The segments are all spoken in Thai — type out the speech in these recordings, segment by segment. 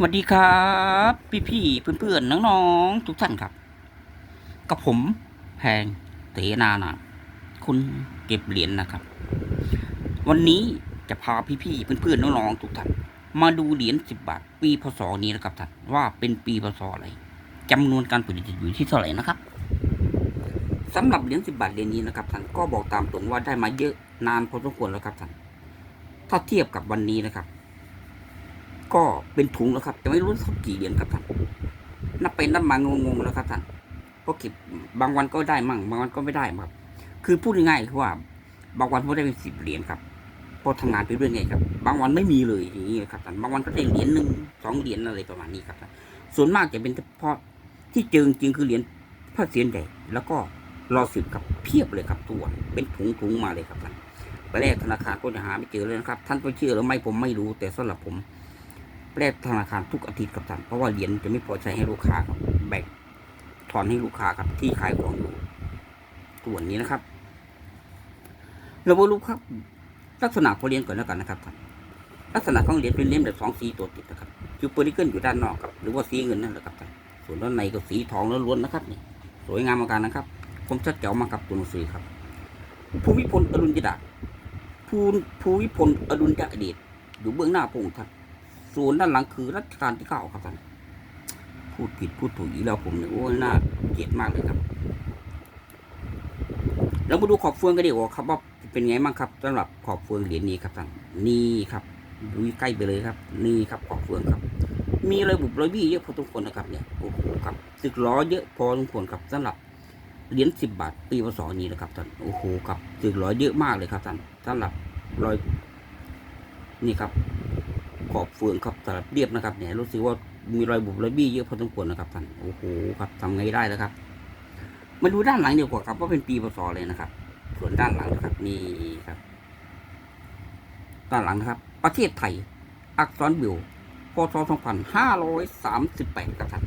สวัสดีครับ พี่พี่เพื่อนๆน้องๆทุกท่านครับ กับผมแพงเตนานาคุณเก็บเหรียญนะครับ วันนี้จะพาพี่พี่เพื่อนๆน้องๆทุกท่านมาดูเหรียญสิบบาท ปีพศนี้นะครับท่านว่าเป็นปีพศอะไรจำนวนการผลิตอยู่ที่เท่าไหร่นะครับสำหรับเหรียญสิบบาทเหรียญนี้นะครับท่านก็บอกตามตรงว่าได้มาเยอะนานพอสมควรแล้วครับท่านถ้าเทียบกับวันนี้นะครับ ก็เป็นถุงแล้วครับจะไม่รู้สักกี่เหรียญครับท่านนับไปนับมางงๆแล้วครับท่านเพราะเก็บบางวันก็ได้มั่ง บางวันก็ไม่ได้ครับ คือพูดง่ายๆว่า บางวันผมได้เป็นสิบเหรียญครับเพราะทำงานไปเรื่อยๆครับ บางวันไม่มีเลยอย่างนี้ครับท่านบางวันก็ได้เหรียญหนึ่งสองเหรียญอะไรประมาณนี้ครับท่านส่วนมากจะเป็นเฉพาะที่เจอจริงๆคือเหรียญพระเศียรใหญ่แล้วก็รอสิบครับเพียบเลยครับตัวเป็นถุงๆมาเลยครับท่านไปแรกธนาคารก็จะหาไม่เจอเลยนะครับ ท่านไปเชื่อหรือไม่ผมไม่รู้แต่สำหรับผม แลกธนาคารทุกอาทิตย์ครับท่านเพราะว่าเหรียญจะไม่พอใช้ให้ลูกค้าครับแบ่งถอนให้ลูกค้าครับที่ขายของอยู่ส่วนนี้นะครับ เรามาดูครับ ลักษณะของเหรียญก่อนแล้วกันนะครับท่านลักษณะของเหรียญเป็นเหรียญแบบสองสีตัวติดนะครับจุดเปอริเกิลอยู่ด้านนอกครับหรือว่าสีเงินนั่นแหละครับท่านส่วนด้านในก็สีทองล้วนๆนะครับนี่สวยงามมากันนะครับคมชัดเจ๋วมากับตัวหนังสือครับภูมิพลอดุลยดาภูภูมิพลอดุลยเดชอยู่เบื้องหน้าพระองค์ท่าน ส่วนด้านหลังคือรัชกาลที่เก้าครับท่านพูดผิดพูดถูกอีกแล้วผมเนี่ยโอ้ยน่าเกลียดมากเลยครับเรามาดูขอบเฟืองกันดีกว่าครับว่าเป็นไงบ้างครับสำหรับขอบเฟืองเหรียญนี้ครับท่านนี่ครับดูใกล้ไปเลยครับ นี่ครับขอบเฟืองครับ มีระบุรอยบี้เยอะพอสมควรนะครับเนี่ยโอ้โหครับสึกล้อเยอะพอสมควรครับสำหรับเหรียญสิบบาทปีพศนี้นะครับท่านโอ้โหครับสึกล้อเยอะมากเลยครับท่านสำหรับรอยนี่ครับ ขอบเฟืองครับสลับเรียบนะครับเนี่ยรู้สึกว่ามีรอยบุบรอยบี้เยอะพอสมควรนะครับท่านโอ้โหครับทำไงได้แล้วครับ มาดูด้านหลังเดีกว่าครับว่าเป็นปีพศเลยนะครับ ส่วนด้านหลังนะครับนี่ครับ ด้านหลังนะครับ ประเทศไทย อักษรบิวพศ2538ครับท่าน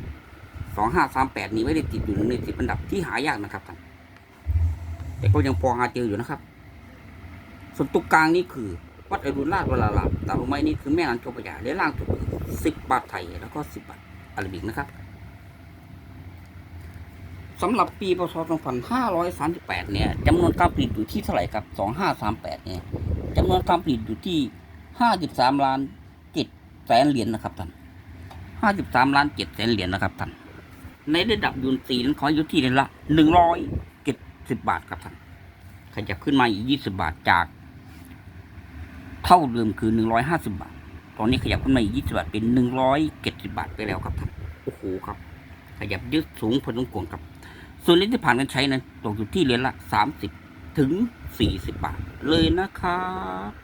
2538 นี้ไม่ได้ติดอยู่ในสิบอันดับที่หายากนะครับท่านแต่ก็ยังพอหาเจออยู่นะครับ ส่วนตุกกลางนี่คือ วัดอรุณราชวรารามตามลงไม้นี่คือแม่น้ำเจ้าพระยาและล่างสุดคือสิบบาทไทยแล้วก็สิบบาทอาราบิกนะครับสำหรับปีพศ2538 เนี่ยจำนวนการผลิตอยู่ที่เท่าไหร่ครับ 2538 เนี่ยจำนวนการผลิตอยู่ที่ 53 ล้าน7แสนเหรียญนะครับท่าน 53 ล้าน7แสนเหรียญนะครับท่าน ในระดับยูนซีนั้นขออยู่ที่เหรียญละ 170 บาทครับท่าน ขยับขึ้นมาอีก 20 บาทจาก เท่าเดิมคือหนึ่งร้อยห้าสิบาท ตอนนี้ขยับขึ้นมาอีกยี่สิบาท เป็นหนึ่งร้อยเจ็ดสิบาทไปแล้วครับท่านโอ้โหครับ ขยับยืดสูงพอสมควรครับ ส่วนเหรียญที่ผ่านการใช้นั้นตกอยู่ที่เหรียญละสามสิบถึงสี่สิบบาทเลยนะครับ